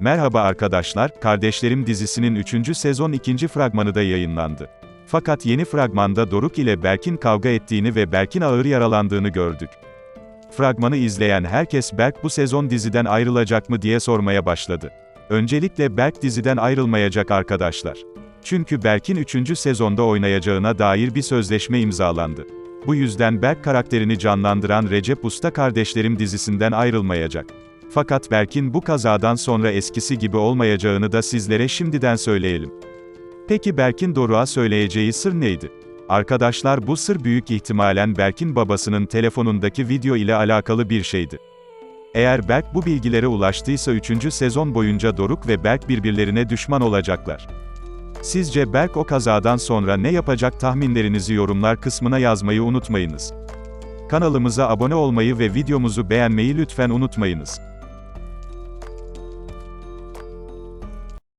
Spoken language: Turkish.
Merhaba arkadaşlar, Kardeşlerim dizisinin 3. sezon 2. fragmanı da yayınlandı. Fakat yeni fragmanda Doruk ile Berk'in kavga ettiğini ve Berk'in ağır yaralandığını gördük. Fragmanı izleyen herkes Berk bu sezon diziden ayrılacak mı diye sormaya başladı. Öncelikle Berk diziden ayrılmayacak arkadaşlar. Çünkü Berk'in 3. sezonda oynayacağına dair bir sözleşme imzalandı. Bu yüzden Berk karakterini canlandıran Recep Usta Kardeşlerim dizisinden ayrılmayacak. Fakat Berk'in bu kazadan sonra eskisi gibi olmayacağını da sizlere şimdiden söyleyelim. Peki Berk'in Doruk'a söyleyeceği sır neydi? Arkadaşlar bu sır büyük ihtimalen Berk'in babasının telefonundaki video ile alakalı bir şeydi. Eğer Berk bu bilgilere ulaştıysa 3. sezon boyunca Doruk ve Berk birbirlerine düşman olacaklar. Sizce Berk o kazadan sonra ne yapacak tahminlerinizi yorumlar kısmına yazmayı unutmayınız. Kanalımıza abone olmayı ve videomuzu beğenmeyi lütfen unutmayınız.